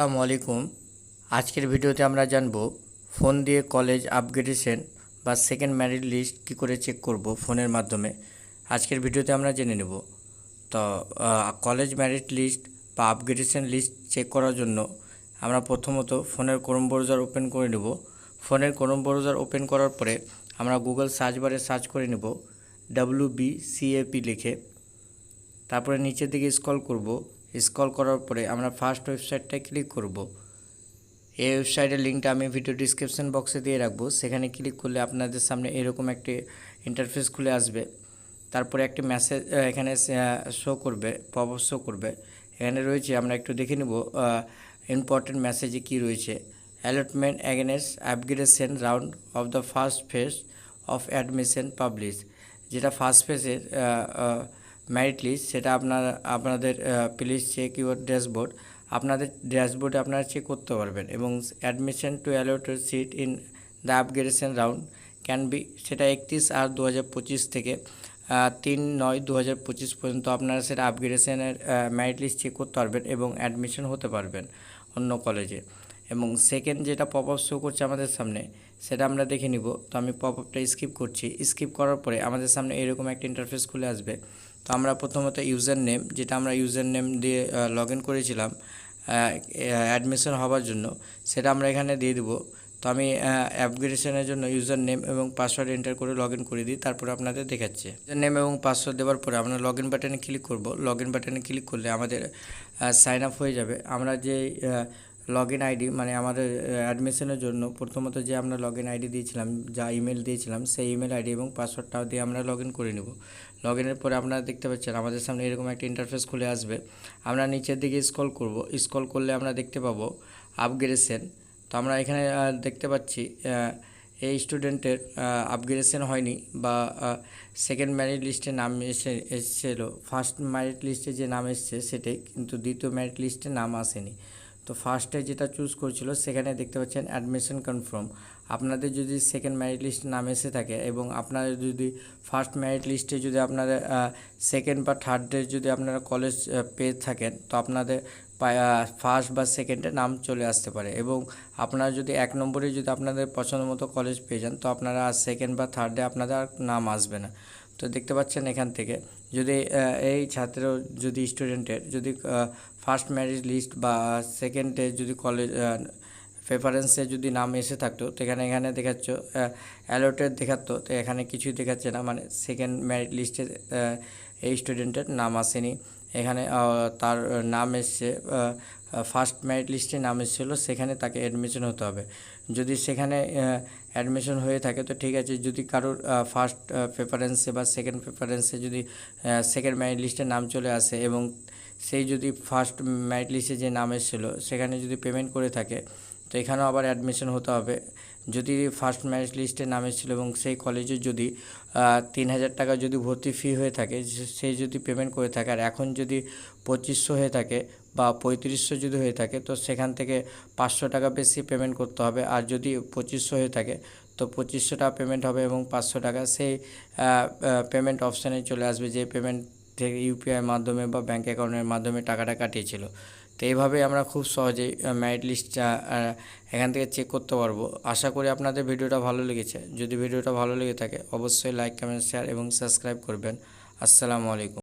আসসালামু আলাইকুম আজকের ভিডিওতে আমরা জানব, ফোন দিয়ে কলেজ আপগ্রেডেশন বা সেকেন্ড ম্যারিট লিস্ট কী করে চেক করব ফোনের মাধ্যমে। আজকের ভিডিওতে আমরা জেনে নেব। তো কলেজ ম্যারিট লিস্ট বা আপগ্রেডেশন লিস্ট চেক করার জন্য আমরা প্রথমত ফোনের ক্রোম ব্রাউজার ওপেন করে নেব। ফোনের ক্রোম ব্রাউজার ওপেন করার পরে আমরা গুগল সার্চ বারে সার্চ করে নেব ডাব্লিউ বি সিএপি লিখে। তারপরে নিচের দিকে স্ক্রল করব। স্ক্রল করার পরে আমরা ফার্স্ট ওয়েবসাইটটায় ক্লিক করব। এই ওয়েবসাইটের লিঙ্কটা আমি ভিডিও ডিসক্রিপশন বক্সে দিয়ে রাখব। সেখানে ক্লিক করলে আপনাদের সামনে এরকম একটি ইন্টারফেস খুলে আসবে। তারপরে একটি মেসেজ এখানে শো করবে পপ শো করবে। এখানে রয়েছে, আমরা একটু দেখে নেব ইম্পর্টেন্ট মেসেজে কি রয়েছে। Allotment against upgradation round of the first phase of admission publish যেটা ফার্স্ট ফেজের মেরিট লিস্ট সেটা আপনার, আপনাদের প্লিজ চেক ইউর ড্যাশবোর্ড আপনাদের ড্যাশবোর্ডে আপনারা চেক করতে পারবেন এবং admission to allotted seat in the upgradation round can be সেটা একত্রিশ আট দু থেকে তিন নয় দু হাজার পঁচিশ পর্যন্ত আপনারা সেটা আপগ্রেডেশনের মেরিট লিস্ট চেক করতে পারবেন এবং অ্যাডমিশন হতে পারবেন অন্য কলেজে এবং সেকেন্ড যেটা পপ আপ শো করছে আমাদের সামনে, সেটা আমরা দেখে নিব। তো আমি পপ আপটা স্কিপ করছি। স্কিপ করার পরে আমাদের সামনে এরকম একটা ইন্টারফেস খুলে আসবে। তো আমরা প্রথমত ইউজার নেম যেটা আমরা ইউজার নেম দিয়ে লগ ইন করেছিলাম অ্যাডমিশন হওয়ার জন্য, সেটা আমরা এখানে দিয়ে দেবো। তো আমি অ্যাপগ্রেডেশনের জন্য ইউজার নেম এবং পাসওয়ার্ড এন্টার করে লগ ইন করে দিই, তারপরে আপনাদের দেখাচ্ছে। ইউজার নেম এবং পাসওয়ার্ড দেওয়ার পরে আমরা লগ ইন বাটনে ক্লিক করব। লগ ইন বাটনে ক্লিক করলে আমাদের সাইন আপ হয়ে যাবে। আমরা যে লগ ইন আইডি মানে আমাদের অ্যাডমিশনের জন্য প্রথমত যে আমরা লগ ইন আইডি দিয়েছিলাম, যা ইমেল দিয়েছিলাম, সেই ইমেল আইডি এবং পাসওয়ার্ডটাও দিয়ে আমরা লগ ইন করে নেব। লগ পরে আপনারা দেখতে পাচ্ছেন, আমাদের সামনে এরকম একটা ইন্টারফেস খুলে আসবে। আমরা নিচের দিকে স্ক্রল করব। স্ক্রল করলে আমরা দেখতে পাবো আপগ্রেডেশন তো আমরা এখানে দেখতে পাচ্ছি এই স্টুডেন্টের আপগ্রেডেশন হয়নি বা সেকেন্ড ম্যারিট লিস্টে নাম এসে, এসেছিল। ফার্স্ট ম্যারিট লিস্টে যে নাম এসছে, সেটাই কিন্তু দ্বিতীয় ম্যারিট লিস্টে নাম আসেনি। তো ফার্স্টে যেটা চুজ করছিল, সেখানে দেখতে পাচ্ছেন অ্যাডমিশন কনফার্ম আপনাদের যদি সেকেন্ড ম্যারিট লিস্ট নাম এসে থাকে এবং আপনারা যদি ফার্স্ট ম্যারিট লিস্টে যদি আপনাদের সেকেন্ড বা থার্ডের যদি আপনারা কলেজ পেয়ে থাকেন, তো আপনাদের ফার্স্ট বা সেকেন্ডে নাম চলে আসতে পারে এবং আপনারা যদি এক নম্বরে যদি আপনাদের পছন্দ মতো কলেজ পেয়ে যান, তো আপনারা সেকেন্ড বা থার্ডে আপনাদের আর নাম আসবে না। তো দেখতে পাচ্ছেন এখান থেকে যদি এই ছাত্র যদি স্টুডেন্টের যদি ফার্স্ট ম্যারিজ লিস্ট বা সেকেন্ডে যদি কলেজ প্রেফারেন্সে যদি নাম এসে থাকতো, তো এখানে এখানে দেখাচ্ছ অ্যালোটেড দেখাতো তো এখানে কিছুই দেখাচ্ছে না মানে সেকেন্ড ম্যারিট লিস্টে এই স্টুডেন্টের নাম আসেনি। এখানে তার নাম এসছে ফার্স্ট ম্যারিট লিস্টে নাম এসেছিল, সেখানে তাকে অ্যাডমিশন হতে হবে। যদি সেখানে অ্যাডমিশন হয়ে থাকে, তো ঠিক আছে, যদি কারোর ফার্স্ট প্রেফারেন্সে বা সেকেন্ড প্রেফারেন্সে যদি সেকেন্ড ম্যারিট লিস্টে নাম চলে আসে এবং সেই যদি ফার্স্ট ম্যারিট লিস্টে যে নাম এসেছিল, সেখানে যদি পেমেন্ট করে থাকে, তো এখানেও আবার অ্যাডমিশন হতে হবে। যদি ফার্স্ট ম্যারিট লিস্টে নাম এসেছিল এবং সেই কলেজে যদি তিন হাজার টাকা যদি ভর্তি ফি হয়ে থাকে, সে যদি পেমেন্ট করে থাকে, আর এখন যদি পঁচিশশো হয়ে থাকে বা পঁয়ত্রিশশো যদি হয়ে থাকে, তো সেখান থেকে পাঁচশো টাকা বেশি পেমেন্ট করতে হবে। আর যদি পঁচিশশো হয়ে থাকে, তো পঁচিশশো টাকা পেমেন্ট হবে এবং পাঁচশো টাকা সেই পেমেন্ট অপশানে চলে আসবে, যে পেমেন্ট থেকে ইউপিআই মাধ্যমে বা ব্যাঙ্ক অ্যাকাউন্টের মাধ্যমে টাকাটা কাটিয়েছিল। তো এইভাবে আমরা খুব সহজেই ম্যারিট লিস্টটা এখান থেকে চেক করতে পারব। আশা করি আপনাদের ভিডিওটা ভালো লেগেছে। যদি ভিডিওটা ভালো লেগে থাকে, অবশ্যই লাইক কমেন্ট শেয়ার এবং সাবস্ক্রাইব করবেন। আসসালামু আলাইকুম।